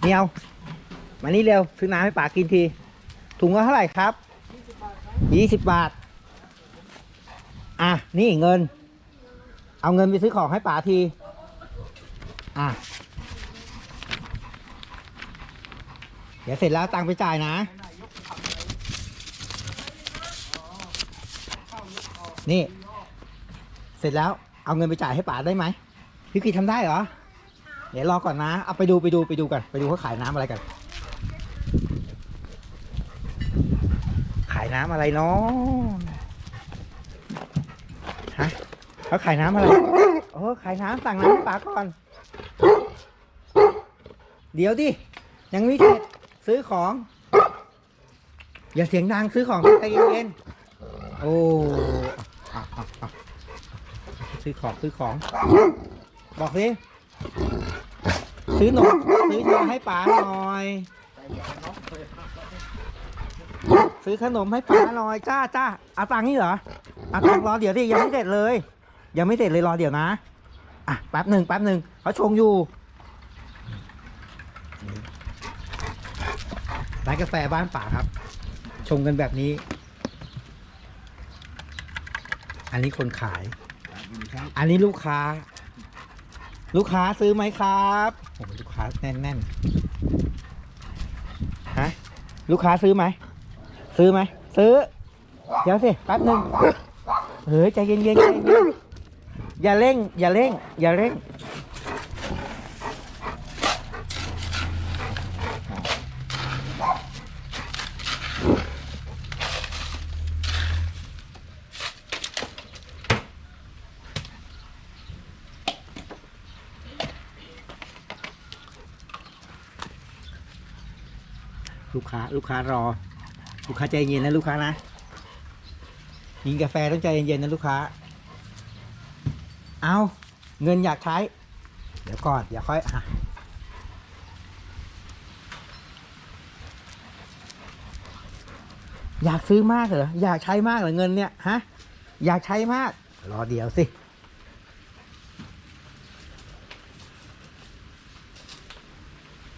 เมียวมานี่เร็วซื้อน้ำให้ป๋ากินที ถุงละเท่าไหร่ครับยี่สิบบาท อะ นี่เงิน เอาเงินไปซื้อของให้ป๋าที อะ เดี๋ยวเสร็จแล้วตังค์ไปจ่ายนะ นี่ เสร็จแล้วเอาเงินไปจ่ายให้ป๋าได้ไหมพี่กีทำได้เหรอ เดี๋ยวรอก่อนนะ เอาไปดูไปดูไปดูกัน ไปดูเขาขายน้ำอะไรกัน ขายน้ำอะไรเนาะฮะเขาขายน้ำอะไรโอ้ขายน้ำสั่งน้ำป๋าก่อน เดี๋ยวดิ ยังไม่เสร็จซื้อของ อย่าเสียงดังซื้อของใจเย็นๆโอ้อะอะอะซื้อของซื้อของ บอกสิ ซื้อหนมซื้อเนมให้ป๋าหน่อย ซื้อขนมให้ป๋าหน่อยจ้าจ้าเอาตังค์นี่เหรอเอาตังค์รอเดี๋ยวดิยังไม่เสร็จเลย ยังไม่เสร็จเลยรอเดี๋ยวนะอะแป๊บหนึ่งแป๊บหนึ่งเขาชงอยู่ร้านกาแฟบ้านป่าครับ ชงกันแบบนี้ อันนี้คนขาย อันนี้ลูกค้า ลูกค้าซื้อไหมครับ โอ้ลูกค้าแน่นแน่นๆฮะลูกค้าซื้อไหมซื้อไหมซื้อ เดี๋ยวสิแป๊บหนึ่งเฮ้ยใจเย็นๆใจเย็นๆอย่าเร่ง อย่าเร่ง อย่าเร่ง ลูกค้าลูกค้ารอ ลูกค้าใจเย็นนะลูกค้านะกินกาแฟต้องใจเย็นๆนะลูกค้า เอาเงินอยากใช้ เดี๋ยวก่อนอย่าค่อยอะอยากซื้อมากเหรออยากใช้มากเหรอเงินเนี่ยฮะอยากใช้มาก รอเดี๋ยวสิ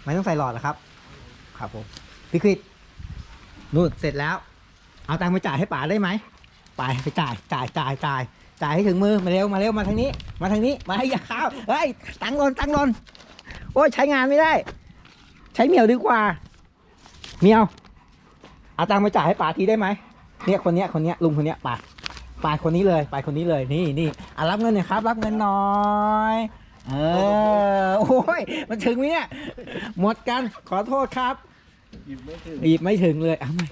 ไม่ต้องใส่หลอดแล้วครับ ครับผม พี่คริสนู่นเสร็จแล้ว เอาตังค์ไปจ่ายให้ป๋าได้ไหมไปไปจ่ายจ่ายจ่ายจ่ายจ่ายให้ถึงมือมาเร็วมาเร็วมาทางนี้ มาทางนี้มาให้ยาข้าวเฮ้ยตังค์หลนตังค์หลนโอ้ยใช้งานไม่ได้ ใช้เหมียวดีกว่าเหมียวเอาตังค์ไปจ่ายให้ป๋าทีได้ไหมเนี่ยคนเนี้ยคนเนี้ยลุงคนเนี้ยป๋าป๋าคนนี้เลยไปคนนี้เลยนี่นี่อะรับเงินหน่อยครับ รับเงินหน่อยเออโอ้ยมันถึงไหมเนี่ยหมดกันขอโทษครับ หยิบไม่ถึงหยิบไม่ถึงเลยเอาใหม่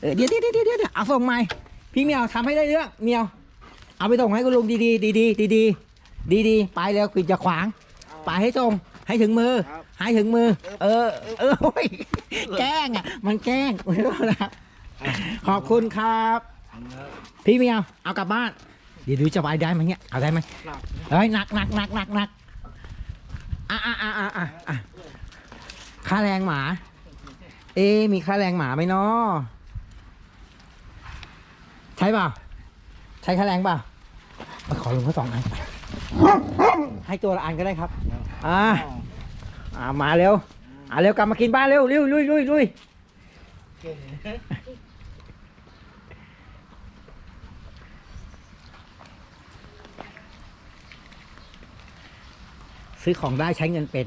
เออเดี๋ยวเดี๋ยวเดี๋ยวเดี๋ยวเดี๋ยวเอาส่งใหม่พี่เมียวทำให้ได้เรื่องเมียว เอาไปส่งให้คุณลุงดีดีดีดีดีดีดีดีๆไปแล้วคือจะขวางไปให้ส่งให้ถึงมือครับให้ถึงมือ เออ เออโอ้ยแกล้งอะ มันแกล้งไม่รู้นะขอบคุณครับ พี่เมียวเอากลับบ้านเดี๋ยวดูจะไปได้ไหมเนี่ยเอาได้ไหมหนักเฮ้ยหนักหนักหนักหนักหนักอะอะอะอะอะอะค่าแรงหมา เอ๊มีค่าแรงหมาไหมเนาะใช่เปล่าใช้ค่าแรงเปล่ามาขอลุงเขาสองอันให้ตัวละอันก็ได้ครับ อ่าอ่ามาเร็วอ่าเร็วกลับมากินบ้านเร็วลุยลุยลุยลุยซื้อของได้ใช้เงินเป็น